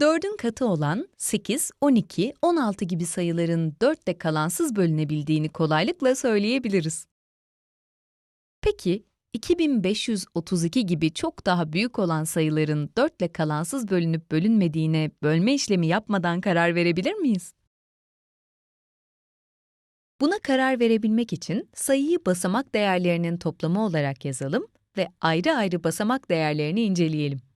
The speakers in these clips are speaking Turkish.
4'ün katı olan 8, 12, 16 gibi sayıların 4 ile kalansız bölünebildiğini kolaylıkla söyleyebiliriz. Peki, 2532 gibi çok daha büyük olan sayıların 4 ile kalansız bölünüp bölünmediğine bölme işlemi yapmadan karar verebilir miyiz? Buna karar verebilmek için sayıyı basamak değerlerinin toplamı olarak yazalım ve ayrı ayrı basamak değerlerini inceleyelim.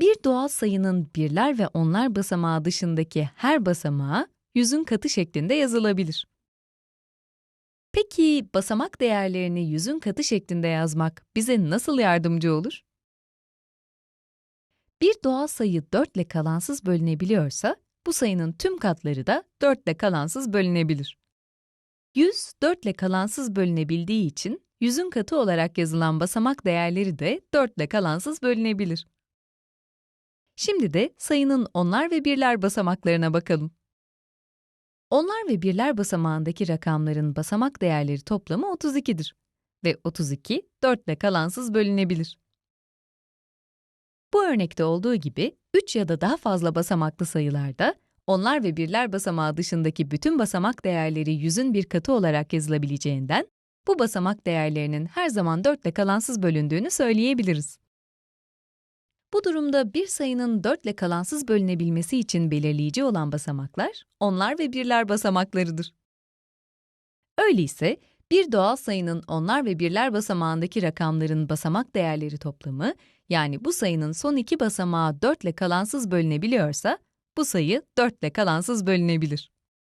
Bir doğal sayının birler ve onlar basamağı dışındaki her basamağı yüzün katı şeklinde yazılabilir. Peki basamak değerlerini yüzün katı şeklinde yazmak bize nasıl yardımcı olur? Bir doğal sayı 4 ile kalansız bölünebiliyorsa, bu sayının tüm katları da 4 ile kalansız bölünebilir. 100, 4 ile kalansız bölünebildiği için, yüzün katı olarak yazılan basamak değerleri de 4 ile kalansız bölünebilir. Şimdi de sayının onlar ve birler basamaklarına bakalım. Onlar ve birler basamağındaki rakamların basamak değerleri toplamı 32'dir ve 32, 4 ile kalansız bölünebilir. Bu örnekte olduğu gibi 3 ya da daha fazla basamaklı sayılarda onlar ve birler basamağı dışındaki bütün basamak değerleri yüzün bir katı olarak yazılabileceğinden bu basamak değerlerinin her zaman 4 ile kalansız bölündüğünü söyleyebiliriz. Bu durumda bir sayının 4 ile kalansız bölünebilmesi için belirleyici olan basamaklar, onlar ve birler basamaklarıdır. Öyleyse, bir doğal sayının onlar ve birler basamağındaki rakamların basamak değerleri toplamı, yani bu sayının son iki basamağı 4 ile kalansız bölünebiliyorsa, bu sayı 4 ile kalansız bölünebilir.